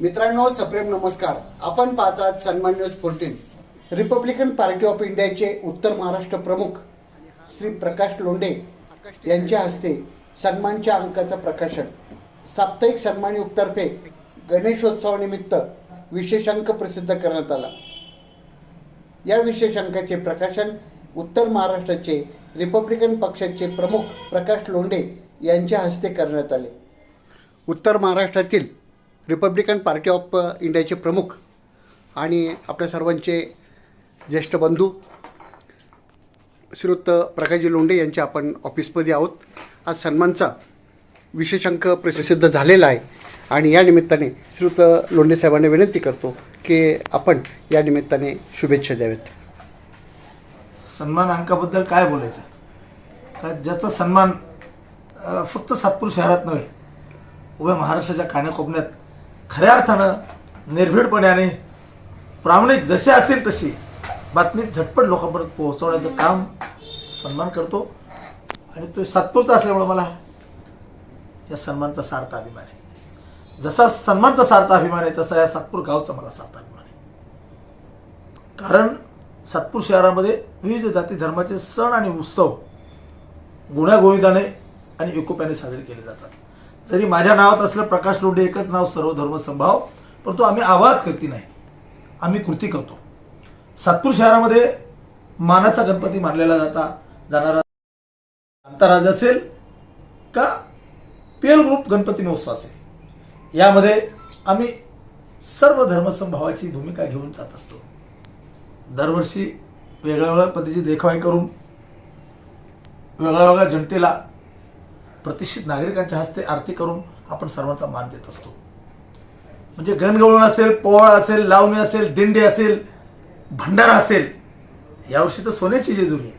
मित्रांनो सप्रेम नमस्कार. आपण पाहतात Sanman news fourteen Republican party of इंडियाचे उत्तर महाराष्ट्र प्रमुख श्री प्रकाश लोंढे यांच्या हस्ते सन्मानच्या अंकाचं प्रकाशन. साप्ताहिक सन्मान युगतर्फे गणेशोत्सवानिमित्त विशेष अंक प्रसिद्ध करण्यात आला. या विशेष अंकाचे प्रकाशन उत्तर महाराष्ट्राचे रिपब्लिकन पक्षाचे प्रमुख प्रकाश लोंढे यांच्या हस्ते करण्यात आले. उत्तर महाराष्ट्रातील रिपब्लिकन पार्टी ऑफ इंडियाचे प्रमुख आणि आपल्या सर्वांचे ज्येष्ठ बंधू श्रीयुत प्रकाशजी लोंढे यांच्या आपण ऑफिसमध्ये आहोत. आज सन्मानचा विशेष अंक प्रसिद्ध झालेला आहे आणि या निमित्ताने श्रीयुत लोंढे साहेबांना विनंती करतो की आपण या निमित्ताने शुभेच्छा द्याव्यात. सन्मान अंकाबद्दल काय बोलायचं? का ज्याचा सन्मान फक्त सातपूर शहरात नव्हे उभ्या महाराष्ट्राच्या कानाकोपऱ्यात खऱ्या अर्थानं निर्भीडपणाने प्रामाणिक जसे असेल तशी बातमी झटपट लोकांपर्यंत पोहोचवण्याचं काम सन्मान करतो. आणि तो सातपूरचा असल्यामुळं मला या सन्मानचा सार्थ अभिमान आहे. जसा सन्मानचा सार्थ अभिमान आहे तसा या सातपूर गावचा मला सार्थ अभिमान आहे. कारण सातपूर शहरामध्ये विविध जाती धर्माचे सण आणि उत्सव गुण्यागोविंदाने आणि एकोप्याने साजरे केले जातात. जरी माझ्या नावात असलं प्रकाश लोंढे एकच नाव सर्व धर्म संभाव परंतु आम्ही आवाज करती नाही. आम्ही कृती करतो. सातपूर शहरामध्ये मानाचा गणपती मानलेला जाता. जाणारा अंतराज असेल का पेल ग्रुप गणपती महोत्सव असेल. यामध्ये आम्ही सर्व धर्मसंभावाची भूमिका घेऊन जात असतो. दरवर्षी वेगळ्या वेगळ्या पद्धतीची देखभाल करून वेगळ्या वेगळ्या जनतेला प्रतिष्ठित नागरिकांच्या हस्ते आरती करून आपण सर्वांचा मान देत असतो. म्हणजे गणगवळण असेल पोवाळ असेल लावणी असेल दिंडे असेल भंडारा असेल यावर्षी तर सोन्याची जेजुरी आहे.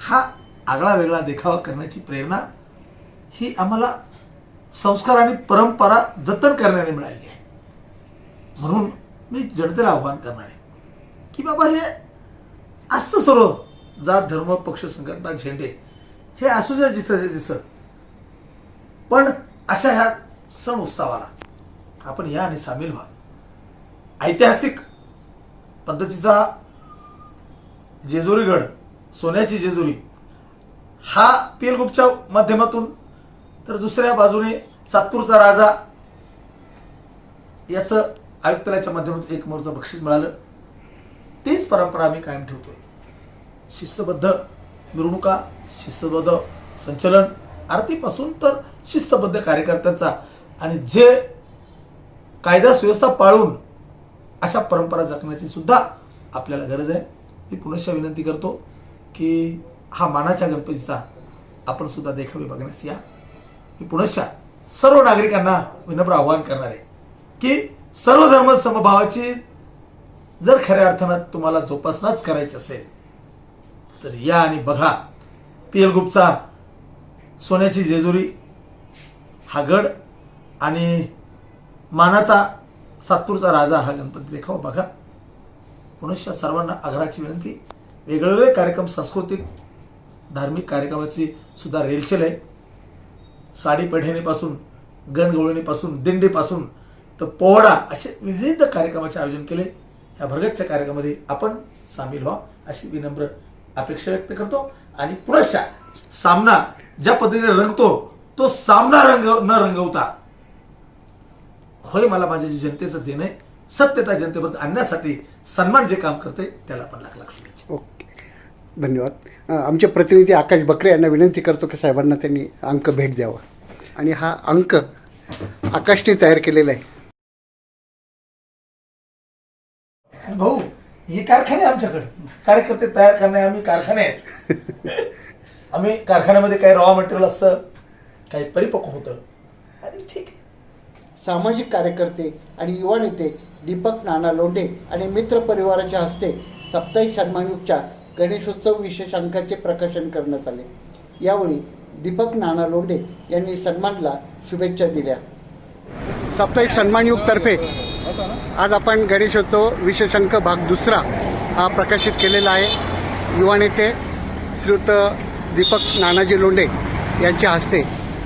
हा आगळा वेगळा देखावा करण्याची प्रेरणा ही आम्हाला संस्कार आणि परंपरा जतन करण्याने मिळाली आहे. म्हणून मी जनतेला आव्हान करणार आहे की बाबा हे असं सर्व जात धर्म पक्ष संघटना झेंडे हे असू द्या जिथं दिसत. पण अशा ह्या सण उत्सवाला आपण या आणि सामील व्हा. ऐतिहासिक पद्धतीचा जेजुरीगड सोन्याची जेजुरी हा पीलगुपच्या माध्यमातून तर दुसऱ्या बाजूने सातपूरचा राजा याचं आयुक्तालयाच्या माध्यमातून एक मोरचं बक्षीस मिळालं. तीच परंपरा आम्ही कायम ठेवतोय. शिस्तबद्ध मिरवणुका शिस्तबद्ध संचलन आरतीपासून तर शिस्तबद्ध कार्यकर्त्यांचा आणि जे कायदा सुव्यवस्था पाळून अशा परंपरा जगण्याची सुद्धा आपल्याला गरज आहे. मी पुनश्च विनंती करतो की हा मानाच्या गणपतीचा आपण सुद्धा देखावे बघण्यास या. मी पुनश्च सर्व नागरिकांना विनम्र आवाहन करणार आहे की सर्व धर्म समभावाची जर खऱ्या अर्थानं तुम्हाला जोपासनाच करायची असेल तर या आणि बघा. पी एल ग्रुपचा सोन्याची जेजुरी हा गड आणि मानाचा सातूरचा राजा हा गणपती देखावा. बघा पुनश्च सर्वांना आग्रहाची विनंती वेगवेगळे कार्यक्रम सांस्कृतिक धार्मिक कार्यक्रमाची सुद्धा रेलचेल आहे. साडी पढेणीपासून गणगवळणीपासून दिंडीपासून तर पोहडा असे विविध कार्यक्रमाचे आयोजन केले. या भरगतच्या कार्यक्रमामध्ये आपण सामील व्हा अशी विनम्र अपेक्षा व्यक्त करतो आणि पुनश्च सामना ज्या पद्धतीने रंगतो तो सामना रंग न रंगवता. होय मला माझ्या जे जनतेचं देणं आहे. सत्यता जनतेपर्यंत आणण्यासाठी सन्मान जे काम करते त्याला पण लाख लाख शुभेच्छा. ओके. धन्यवाद. आमचे प्रतिनिधी आकाश बकरे यांना विनंती करतो की साहेबांना त्यांनी अंक भेट द्यावा. आणि हा अंक आकाशने तयार केलेला आहे. भाऊ हे कारखाने आहे आमच्याकडे. कार्यकर्ते तयार करणे आम्ही कारखाने आहेत. आम्ही कारखान्यामध्ये काही रॉ मटेरियल असतं काही परिपक्व होतं. आणि ठीक आहे. सामाजिक कार्यकर्ते आणि युवा नेते दीपक नाना लोंढे आणि मित्र परिवाराच्या हस्ते साप्ताहिक सन्मानयुक्तच्या गणेशोत्सव विशेष अंकाचे प्रकाशन करण्यात आले. यावेळी दीपक नाना लोंढे यांनी सन्मानला शुभेच्छा दिल्या. साप्ताहिक सन्मानयुक्तर्फे आज आपण गणेशोत्सव विशेष अंक भाग दुसरा हा प्रकाशित केलेला आहे. युवा नेते श्रीयुत दीपक नानाजी लोंढे यांच्या हस्ते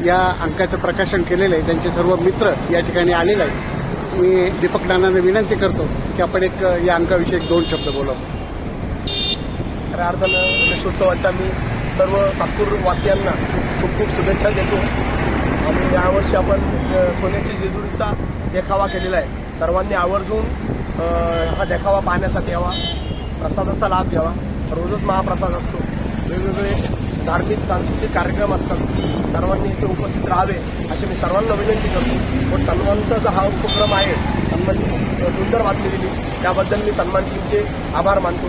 या अंकाचं प्रकाशन केलेलं आहे. त्यांचे सर्व मित्र या ठिकाणी आलेले आहेत. मी दीपक नानांना विनंती करतो की आपण एक या अंकाविषयी दोन शब्द बोलावं. खऱ्या अर्थानं गणेशोत्सवाच्या मी सर्व सातपूर वासियांना खूप खूप शुभेच्छा देतो. आणि यावर्षी आपण सोन्याची जेजुरीचा देखावा केलेला आहे. सर्वांनी आवर्जून हा देखावा पाहण्यासाठी यावा. प्रसादाचा लाभ घ्यावा. रोजच महाप्रसाद असतो. वेगवेगळे धार्मिक सांस्कृतिक कार्यक्रम असतात. सर्वांनी इथे उपस्थित राहावे अशी मी सर्वांना विनंती करतो. पण सन्मानचा जो हा उपक्रम आहे सन्मान सुंदर बातमी दिली त्याबद्दल मी सन्मान टीमचे आभार मानतो.